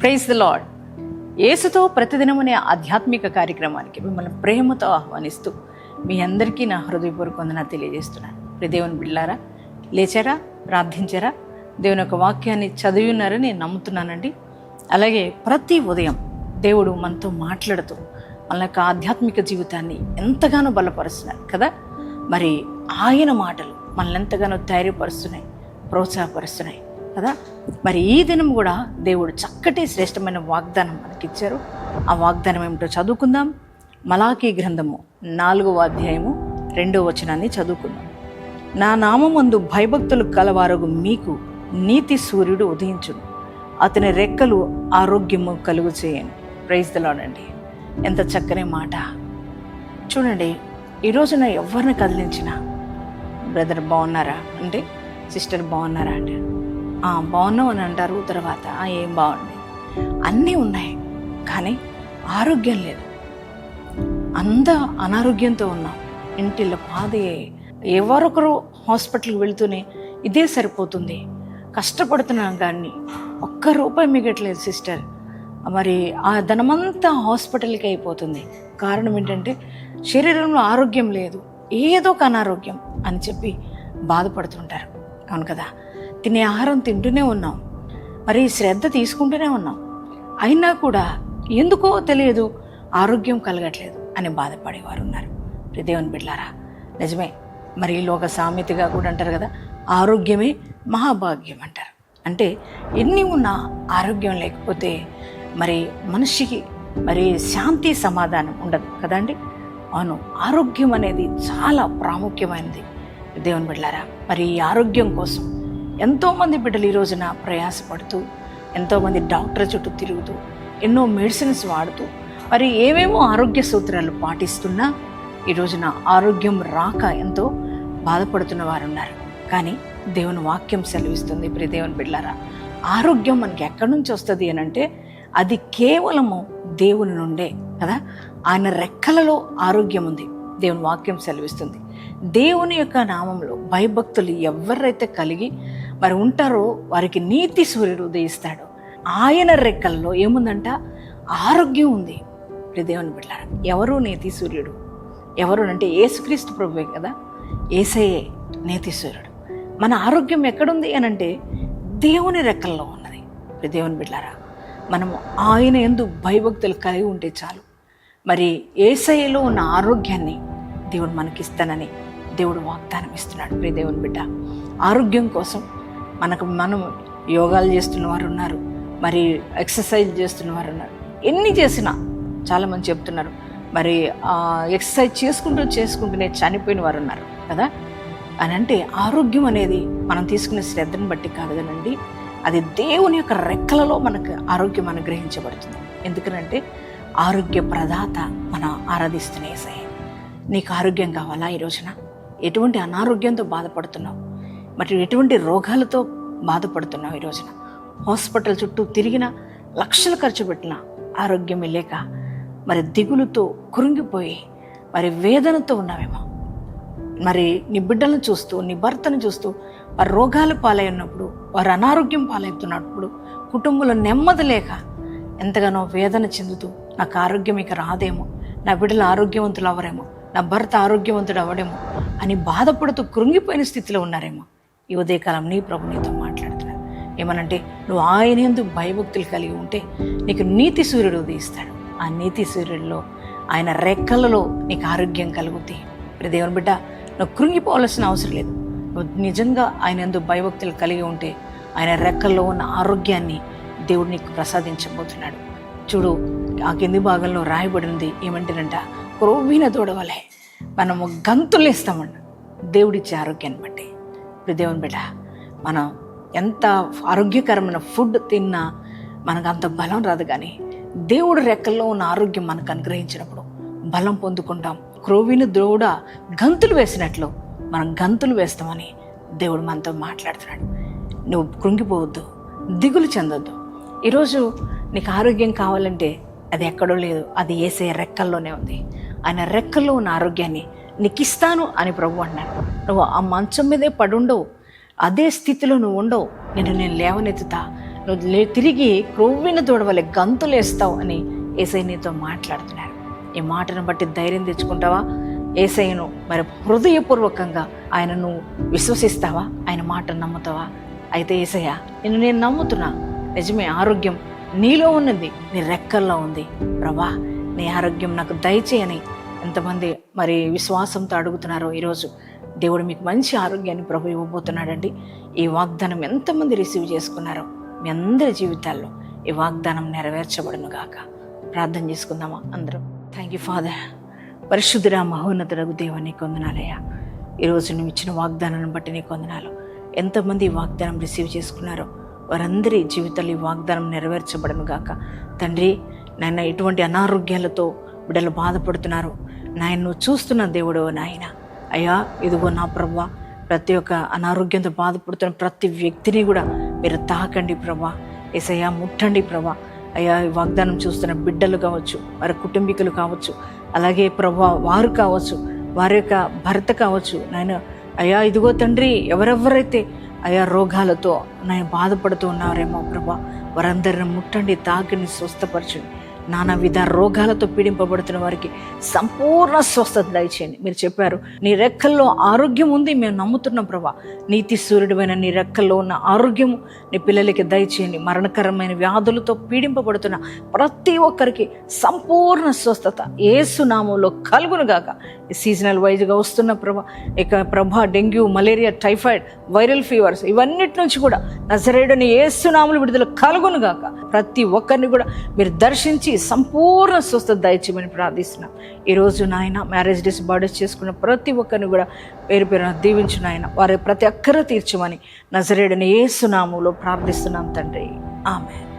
Praise the lord యేసుతో ప్రతిదినమనే ఆధ్యాత్మిక కార్యక్రమానికి మిమ్మల్ని ప్రేమతో ఆహ్వానిస్తూ మీ అందరికీ నా హృదయపూర్వక వందన తెలియజేస్తున్నాను. ప్రియ దేవుని బిళ్ళారా లేచారా ప్రార్థించారా? దేవుని యొక్క వాక్యాన్ని చదివినారని నేను నమ్ముతున్నానండి. అలాగే ప్రతి ఉదయం దేవుడు మనతో మాట్లాడుతూ మన యొక్క ఆధ్యాత్మిక జీవితాన్ని ఎంతగానో బలపరుస్తున్నారు కదా? మరి ఆయన మాటలు మనల్ని ఎంతగానో ధైర్యపరుస్తున్నాయి ప్రోత్సాహపరుస్తున్నాయి. కదా? మరి ఈ దినం కూడా దేవుడు చక్కటి శ్రేష్టమైన వాగ్దానం మనకిచ్చారు ఆ వాగ్దానం ఏమిటో చదువుకుందాం. మలాకీ గ్రంథము నాలుగవ అధ్యాయము రెండవ వచనాన్ని చదువుకుందాం. నా నామందు భయభక్తులు కలవారగు మీకు నీతి సూర్యుడు ఉదయించును. అతని రెక్కలు ఆరోగ్యము కలుగు చేయను ప్రైజ్ దలాడండి ఎంత చక్కని మాట. చూడండి ఈ రోజున ఎవరిని కదిలించినా బ్రదర్ బాగున్నారా? అంటే సిస్టర్ బాగున్నారా? అంటే బాగున్నావు బాగున్నాం అని అంటారు. తర్వాత ఏం బాగుంది? అన్నీ ఉన్నాయి కానీ ఆరోగ్యం లేదు. అంత అనారోగ్యంతో ఉన్నాం. ఇంటిలో పాదే ఎవరొకరు హాస్పిటల్కి వెళ్తూనే ఇదే సరిపోతుంది. కష్టపడుతున్నాం కానీ ఒక్క రూపాయి మిగట్లేదు సిస్టర్. మరి ఆ ధనమంతా హాస్పిటల్కి అయిపోతుంది. కారణం ఏంటంటే శరీరంలో ఆరోగ్యం లేదు. ఏదో ఒక అనారోగ్యం అని చెప్పి బాధపడుతుంటారు. అవును కదా? తినే ఆహారం తింటూనే ఉన్నాం. మరి శ్రద్ధ తీసుకుంటూనే ఉన్నాం. అయినా కూడా ఎందుకో తెలియదు ఆరోగ్యం కలగట్లేదు అని బాధపడేవారు ఉన్నారు. దేవుని బిడ్లారా నిజమే. మరి లోక సామెతగా కూడా అంటారు కదా ఆరోగ్యమే మహాభాగ్యం అంటారు. అంటే ఎన్ని ఉన్నా ఆరోగ్యం లేకపోతే మరి మనిషికి మరి శాంతి సమాధానం ఉండదు కదండి అవును ఆరోగ్యం అనేది చాలా ప్రాముఖ్యమైనది. దేవుని బిడ్డారా మరి ఈ ఆరోగ్యం కోసం ఎంతోమంది బిడ్డలు ఈ రోజున ప్రయాసపడుతూ ఎంతోమంది డాక్టర్ చుట్టూ తిరుగుతూ ఎన్నో మెడిసిన్స్ వాడుతూ మరి ఏమేమో ఆరోగ్య సూత్రాలు పాటిస్తున్నా ఈ రోజున ఆరోగ్యం రాక ఎంతో బాధపడుతున్న వారు ఉన్నారు కానీ దేవుని వాక్యం సెలవిస్తుంది. ప్రియ దేవుని బిడ్డారా ఆరోగ్యం మనకి ఎక్కడి నుంచి వస్తుంది అని అంటే అది కేవలము దేవుని నుండే కదా? ఆయన రెక్కలలో ఆరోగ్యం ఉంది. దేవుని వాక్యం సెలవిస్తుంది. దేవుని యొక్క నామంలో భయభక్తులు ఎవరైతే కలిగి మరి ఉంటారో వారికి నీతి సూర్యుడు ఉదయిస్తాడు. ఆయన రెక్కల్లో ఏముందంట? ఆరోగ్యం ఉంది. ప్రియ దేవుని బిడ్డారా ఎవరు నేతి సూర్యుడు? ఎవరు అంటే ఏసుక్రీస్తు ప్రభువే కదా? ఏసయే నేతి సూర్యుడు. మన ఆరోగ్యం ఎక్కడుంది అని అంటే దేవుని రెక్కల్లో ఉన్నది. ప్రియ దేవుని బిడ్డారా మనము ఆయన ఎందు భయభక్తులు కలిగి ఉంటే చాలు. మరి ఏసయ్యలో ఉన్న ఆరోగ్యాన్ని దేవుడు మనకిస్తానని దేవుడు వాగ్దానం ఇస్తున్నాడు ప్రియ దేవుని బిడ్డ ఆరోగ్యం కోసం మనకు మనం యోగాలు చేస్తున్న వారు ఉన్నారు మరి ఎక్సర్సైజ్ చేస్తున్న వారు ఉన్నారు. ఎన్ని చేసినా చాలామంది చెప్తున్నారు మరి ఎక్సర్సైజ్ చేసుకుంటూ చేసుకుంటూనే చనిపోయిన వారు ఉన్నారు కదా? అని అంటే ఆరోగ్యం అనేది మనం తీసుకునే శ్రద్ధను బట్టి కాదు కదండి అది దేవుని యొక్క రెక్కలలో మనకు ఆరోగ్యం అనుగ్రహించబడుతుంది. ఎందుకనంటే ఆరోగ్య ప్రదాత మనం ఆరాధిస్తున్న ఏసయ్య. నీకు ఆరోగ్యం కావాలా ఈ రోజున? ఎటువంటి అనారోగ్యంతో బాధపడుతున్నావు? మరి ఎటువంటి రోగాలతో బాధపడుతున్నావు ఈ రోజున? హాస్పిటల్ చుట్టూ తిరిగిన లక్షలు ఖర్చు పెట్టిన ఆరోగ్యమే లేక మరి దిగులుతో కురింగిపోయి మరి వేదనతో ఉన్నావేమో. మరి నీ బిడ్డలను చూస్తూ నీ భర్తను చూస్తూ వారు రోగాలు పాలైనప్పుడు వారు అనారోగ్యం పాలవుతున్నప్పుడు కుటుంబంలో నెమ్మది లేక ఎంతగానో వేదన చెందుతూ నాకు ఆరోగ్యం ఇక రాదేమో నా బిడ్డలు ఆరోగ్యవంతులు అవ్వరేమో నా భర్త ఆరోగ్యవంతుడు అవ్వడేమో అని బాధపడుతూ కృంగిపోయిన స్థితిలో ఉన్నారేమో. ఈ ఉదయకాలం నీ ప్రభు నీతో మాట్లాడుతున్నాడు ఏమనంటే నువ్వు ఆయన ఎందుకు భయభక్తులు కలిగి ఉంటే నీకు నీతి సూర్యుడు ఉదయిస్తాడు. ఆ నీతి సూర్యుడిలో ఆయన రెక్కలలో నీకు ఆరోగ్యం కలుగుద్ది. ఇప్పుడు దేవుని బిడ్డ నువ్వు కృంగిపోవాల్సిన అవసరం లేదు. నువ్వు నిజంగా ఆయన ఎందుకు భయభక్తులు కలిగి ఉంటే ఆయన రెక్కల్లో ఉన్న ఆరోగ్యాన్ని దేవుడు నీకు ప్రసాదించబోతున్నాడు. చూడు ఆ కింది భాగంలో రాయబడింది ఏమంటేనంట క్రోవీన తోడవలే మనము గంతులేస్తామంట. దేవుడిచ్చే ఆరోగ్యాన్ని బట్టి. ఇప్పుడు దేవుని బిడ్డ మనం ఎంత ఆరోగ్యకరమైన ఫుడ్ తిన్నా మనకు అంత బలం రాదు కానీ దేవుడు రెక్కల్లో ఉన్న ఆరోగ్యం మనకు అనుగ్రహించినప్పుడు బలం పొందుకుంటాం. క్రోవిని దూడ గంతులు వేసినట్లు మనం గంతులు వేస్తామని దేవుడు మనతో మాట్లాడుతున్నాడు. నువ్వు కృంగిపోవద్దు దిగులు చెందొద్దు. ఈరోజు నీకు ఆరోగ్యం కావాలంటే అది ఎక్కడో లేదు అది వేసే రెక్కల్లోనే ఉంది. ఆయన రెక్కల్లో ఉన్న ఆరోగ్యాన్ని నీకిస్తాను అని ప్రభు అన్నాడు. నువ్వు ఆ మంచం మీదే పడుండవు. అదే స్థితిలో నువ్వు ఉండవు. నేను నేను లేవనెత్తుతా. నువ్వు లే తిరిగి క్రొవ్విన తోడవలే గంతులేస్తావు అని ఏసై నీతో మాట్లాడుతున్నారు ఈ మాటను బట్టి ధైర్యం తెచ్చుకుంటావా? ఏసయ్యను మరి హృదయపూర్వకంగా ఆయనను విశ్వసిస్తావా? ఆయన మాటను నమ్ముతావా? అయితే ఏసయ్య నిన్ను నేను నమ్ముతున్నా. నిజమే ఆరోగ్యం నీలో ఉన్నది నీ రెక్కల్లో ఉంది. ప్రభా నీ ఆరోగ్యం నాకు దయచేయని ఎంతమంది మరి విశ్వాసంతో అడుగుతున్నారో ఈరోజు దేవుడు మీకు మంచి ఆరోగ్యాన్ని ప్రభు ఇవ్వబోతున్నాడండి. ఈ వాగ్దానం ఎంతమంది రిసీవ్ చేసుకున్నారో మీ అందరి జీవితాల్లో ఈ వాగ్దానం నెరవేర్చబడును గాక. ప్రార్థన చేసుకుందామా? అందరూ. థ్యాంక్ యూ ఫాదర్ పరిశుద్ధురా మహోన్నతులకు దేవుని కొందనాలయ్యా ఈరోజు నువ్వు ఇచ్చిన వాగ్దానాన్ని బట్టి నీ కొందనాలు ఎంతమంది ఈ వాగ్దానం రిసీవ్ చేసుకున్నారో వారందరి జీవితాలు ఈ వాగ్దానం నెరవేర్చబడను గాక. తండ్రి నాయన ఎటువంటి అనారోగ్యాలతో బిడ్డలు బాధపడుతున్నారు. నాయన నువ్వు చూస్తున్న దేవుడు నాయన. అయ్యా ఇదిగో నా ప్రభా ప్రతి ఒక్క అనారోగ్యంతో బాధపడుతున్న ప్రతి వ్యక్తిని కూడా మీరు తాకండి ప్రభా. ఎసయ్యా ముట్టండి ప్రభా. అయ్యా ఈ వాగ్దానం చూస్తున్న బిడ్డలు కావచ్చు వారి కుటుంబీకులు కావచ్చు అలాగే ప్రభా వారు కావచ్చు వారి యొక్క భర్త కావచ్చు నాయన. అయ్యా ఇదిగో తండ్రి ఎవరెవరైతే అయా రోగాలతో నేను బాధపడుతూ ఉన్నారేమో ప్రభా వారందరిని ముట్టండి తాకిని స్వస్థపరచండి. నానా విధ రోగాలతో పీడింపబడుతున్న వారికి సంపూర్ణ స్వస్థత దయచేయండి. మీరు చెప్పారు నీ రెక్కల్లో ఆరోగ్యం ఉంది మేము నమ్ముతున్నాం ప్రభా. నీతి సూర్యుడమైన నీ రెక్కల్లో ఉన్న ఆరోగ్యము నీ పిల్లలకి దయచేయండి. మరణకరమైన వ్యాధులతో పీడింపబడుతున్న ప్రతి ఒక్కరికి సంపూర్ణ స్వస్థత. ఏసునామంలో కలుగునుగాక సీజనల్ వైజ్గా వస్తున్న ప్రభా ఇక ప్రభా dengue malaria typhoid viral fevers ఇవన్నిటి నుంచి కూడా నజరేడుని ఏసునాములు విడుదల కలుగునుగాక ప్రతి ఒక్కరిని కూడా మీరు దర్శించి సంపూర్ణ స్వస్థత దయచేయమని ప్రార్థిస్తున్నాం. ఈరోజు నాయన మ్యారేజ్ డేస్ బర్త్డేస్ చేసుకున్న ప్రతి ఒక్కరిని కూడా పేరు పేరున దీవించు నాయన. వారి ప్రతి ఒక్కరూ తీర్చమని నజరేడ్ని ఏ సునాములో ప్రార్థిస్తున్నాం తండ్రి. ఆమె